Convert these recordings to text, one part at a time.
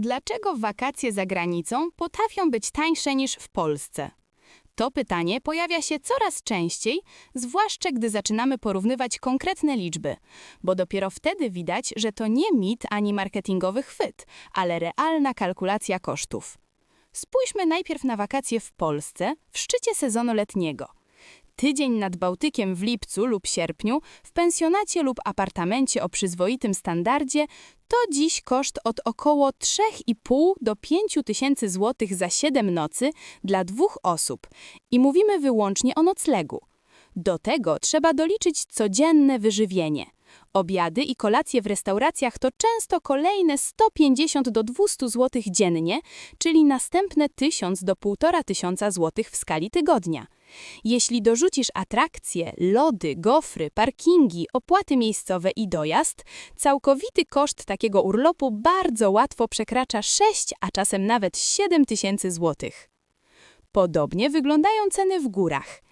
Dlaczego wakacje za granicą potrafią być tańsze niż w Polsce? To pytanie pojawia się coraz częściej, zwłaszcza gdy zaczynamy porównywać konkretne liczby, bo dopiero wtedy widać, że to nie mit ani marketingowy chwyt, ale realna kalkulacja kosztów. Spójrzmy najpierw na wakacje w Polsce w szczycie sezonu letniego. Tydzień nad Bałtykiem w lipcu lub sierpniu w pensjonacie lub apartamencie o przyzwoitym standardzie to dziś koszt od około 3,5 do 5 tysięcy złotych za 7 nocy dla dwóch osób i mówimy wyłącznie o noclegu. Do tego trzeba doliczyć codzienne wyżywienie. Obiady i kolacje w restauracjach to często kolejne 150 do 200 zł dziennie, czyli następne 1000 do 1500 zł w skali tygodnia. Jeśli dorzucisz atrakcje, lody, gofry, parkingi, opłaty miejscowe i dojazd, całkowity koszt takiego urlopu bardzo łatwo przekracza 6, a czasem nawet 7 tysięcy złotych. Podobnie wyglądają ceny w górach.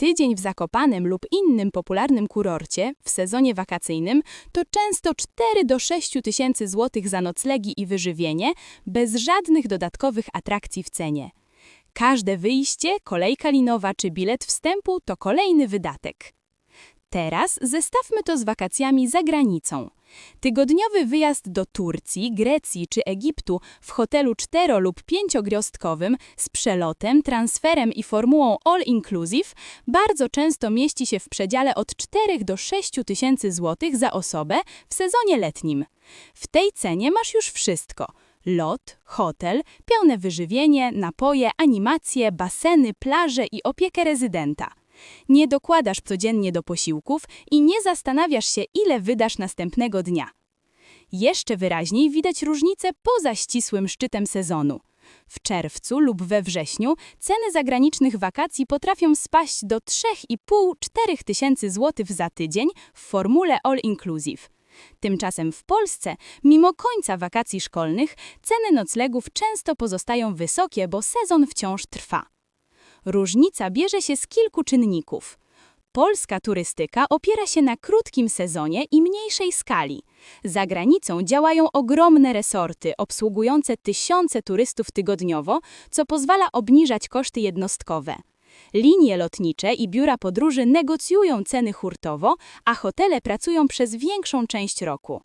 Tydzień w Zakopanem lub innym popularnym kurorcie w sezonie wakacyjnym to często 4 do 6 tysięcy złotych za noclegi i wyżywienie, bez żadnych dodatkowych atrakcji w cenie. Każde wyjście, kolejka linowa czy bilet wstępu to kolejny wydatek. Teraz zestawmy to z wakacjami za granicą. Tygodniowy wyjazd do Turcji, Grecji czy Egiptu w hotelu cztero- lub pięciogwiazdkowym z przelotem, transferem i formułą all inclusive bardzo często mieści się w przedziale od 4 do 6 tysięcy złotych za osobę w sezonie letnim. W tej cenie masz już wszystko – lot, hotel, pełne wyżywienie, napoje, animacje, baseny, plaże i opiekę rezydenta. Nie dokładasz codziennie do posiłków i nie zastanawiasz się, ile wydasz następnego dnia. Jeszcze wyraźniej widać różnicę poza ścisłym szczytem sezonu. W czerwcu lub we wrześniu ceny zagranicznych wakacji potrafią spaść do 3,5-4 tysięcy złotych za tydzień w formule all inclusive. Tymczasem w Polsce, mimo końca wakacji szkolnych, ceny noclegów często pozostają wysokie, bo sezon wciąż trwa. Różnica bierze się z kilku czynników. Polska turystyka opiera się na krótkim sezonie i mniejszej skali. Za granicą działają ogromne resorty obsługujące tysiące turystów tygodniowo, co pozwala obniżać koszty jednostkowe. Linie lotnicze i biura podróży negocjują ceny hurtowo, a hotele pracują przez większą część roku.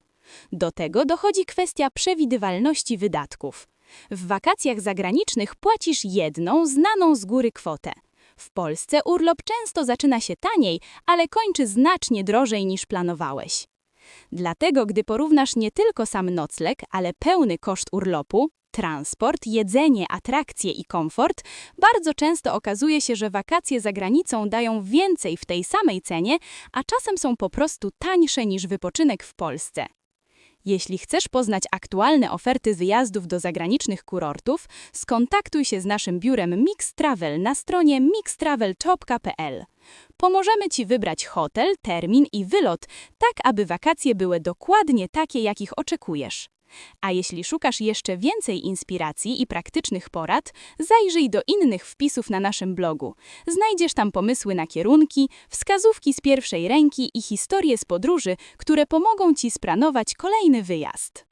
Do tego dochodzi kwestia przewidywalności wydatków. W wakacjach zagranicznych płacisz jedną, znaną z góry kwotę. W Polsce urlop często zaczyna się taniej, ale kończy znacznie drożej niż planowałeś. Dlatego, gdy porównasz nie tylko sam nocleg, ale pełny koszt urlopu, transport, jedzenie, atrakcje i komfort, bardzo często okazuje się, że wakacje za granicą dają więcej w tej samej cenie, a czasem są po prostu tańsze niż wypoczynek w Polsce. Jeśli chcesz poznać aktualne oferty wyjazdów do zagranicznych kurortów, skontaktuj się z naszym biurem Mix Travel na stronie mixtraveltop.pl. Pomożemy Ci wybrać hotel, termin i wylot, tak aby wakacje były dokładnie takie, jakich oczekujesz. A jeśli szukasz jeszcze więcej inspiracji i praktycznych porad, zajrzyj do innych wpisów na naszym blogu. Znajdziesz tam pomysły na kierunki, wskazówki z pierwszej ręki i historie z podróży, które pomogą Ci spranować kolejny wyjazd.